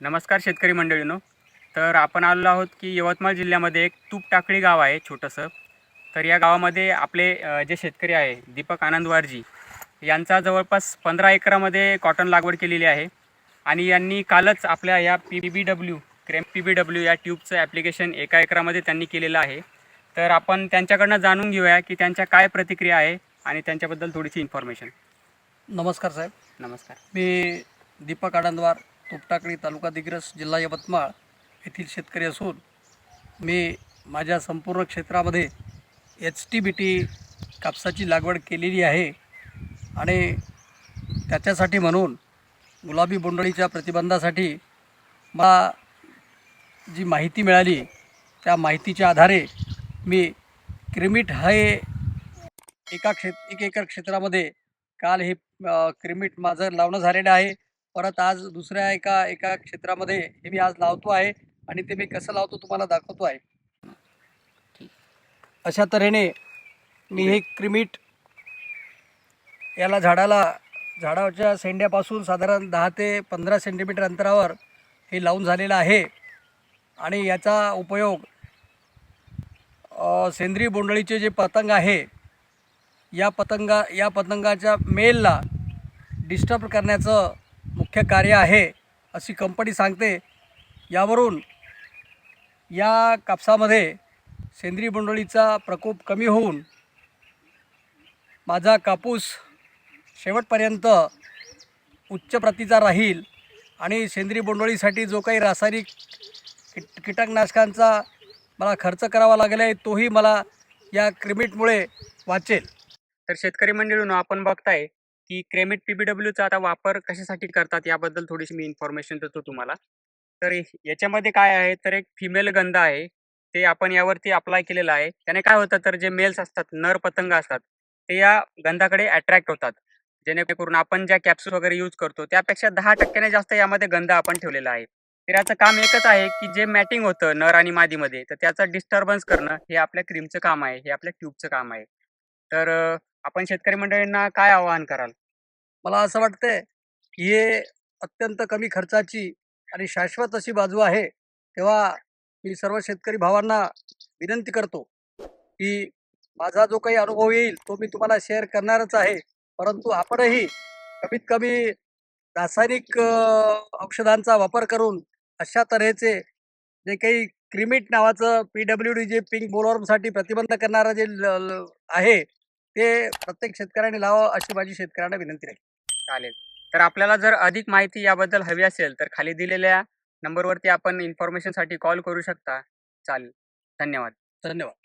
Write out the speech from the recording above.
नमस्कार शेतकरी मंडळीनो. तर आपण आलेलो आहोत की यवतमाळ जिल्ह्यामध्ये एक तूप टाकळी गाव आहे छोटंसं. तर या गावामध्ये आपले जे शेतकरी आहे दीपक आनंदवारजी यांचा जवळपास पंधरा एकरामध्ये कॉटन लागवड केलेली आहे. आणि यांनी कालच आपल्या या P B W cream P B W या ट्यूबचं ॲप्लिकेशन एका एकरामध्ये त्यांनी केलेलं आहे. तर आपण त्यांच्याकडनं जाणून घेऊया की त्यांच्या काय प्रतिक्रिया आहे आणि त्यांच्याबद्दल थोडीशी इन्फॉर्मेशन नमस्कार साहेब. नमस्कार. मी दीपक आडंदवार तुपटाकळी तालुका दिग्रस जिल्हा यवतमाळ येथील शेतकरी असून मी माझ्या संपूर्ण क्षेत्रामध्ये एच टी बी टी कापसाची लागवड केलेली आहे आणि त्याच्यासाठी म्हणून गुलाबी बोंडळीच्या प्रतिबंधासाठी मला जी माहिती मिळाली त्या माहितीच्या आधारे मी क्रिमिट हे एका क्षेत्र एक एकर क्षेत्रामध्ये काल हे क्रिमिट माझं लावणं झालेलं आहे. परत आज दुसऱ्या एका एका क्षेत्रामध्ये हे मी आज लावतो आहे आणि ते मी कसं लावतो तुम्हाला दाखवतो आहे. अशा तऱ्हेने मी हे क्रिमीट याला झाडाला झाडाच्या शेंड्यापासून साधारण दहा ते पंधरा सेंटीमीटर अंतरावर हे लावून झालेलं आहे आणि याचा उपयोग सेंद्रिय बोंडळीचे जे पतंग आहे या पतंगा या पतंगाच्या मेलला डिस्टर्ब करण्याचं मुख्य कार्य आहे अशी कंपनी सांगते. यावरून या कापसामध्ये सेंद्रिय बोंडळीचा प्रकोप कमी होऊन माझा कापूस शेवटपर्यंत उच्च प्रतीचा राहील आणि सेंद्रिय बोंडळीसाठी जो काही रासायनिक कीट कीटकनाशकांचा मला खर्च करावा लागेल आहे तोही मला या क्रिमिटमुळे वाचेल. तर शेतकरी मंडळीनं आपण बघताय की क्रेमिट पीबीडब्ल्यूचा आता वापर कशासाठी करतात याबद्दल थोडीशी मी इन्फॉर्मेशन देतो तुम्हाला. तर याच्यामध्ये काय आहे? तर एक फिमेल गंध आहे. ते आपण यावरती अप्लाय केलेलं आहे. त्याने काय होतं? तर जे मेल्स असतात नर पतंग असतात ते या गंधाकडे अट्रॅक्ट होतात. जेणेकरून आपण ज्या कॅप्सूल वगैरे यूज करतो त्यापेक्षा दहा टक्क्याने जास्त यामध्ये गंध आपण ठेवलेला आहे. तर याचं काम एकच आहे की जे मॅटिंग होतं नर आणि मादीमध्ये तर त्याचं डिस्टर्बन्स करणं हे आपल्या क्रीमचं काम आहे हे आपल्या ट्यूबचं काम आहे. तर आपण शेतकरी मंडळींना काय आवाहन कराल? मला असं वाटतंय की हे अत्यंत कमी खर्चाची आणि शाश्वत अशी बाजू आहे तेव्हा मी सर्व शेतकरी भावांना विनंती करतो की माझा जो काही अनुभव येईल तो मी तुम्हाला शेअर करणारच आहे. परंतु आपणही कमीत कमी रासायनिक औषधांचा वापर करून अशा तऱ्हेचे जे काही क्रिमिट नावाचं पी डब्ल्यू डी जे पिंक बोलवर्मसाठी प्रतिबंध करणारं जे ल- आहे ते प्रत्येक शेतकऱ्याने लावावं अशी माझी शेतकऱ्यांना विनंती राहील. चालेल. तर आपल्याला जर अधिक माहिती याबद्दल हवी असेल तर खाली दिलेल्या नंबरवरती आपण इन्फॉर्मेशनसाठी कॉल करू शकता. चालेल. धन्यवाद. धन्यवाद.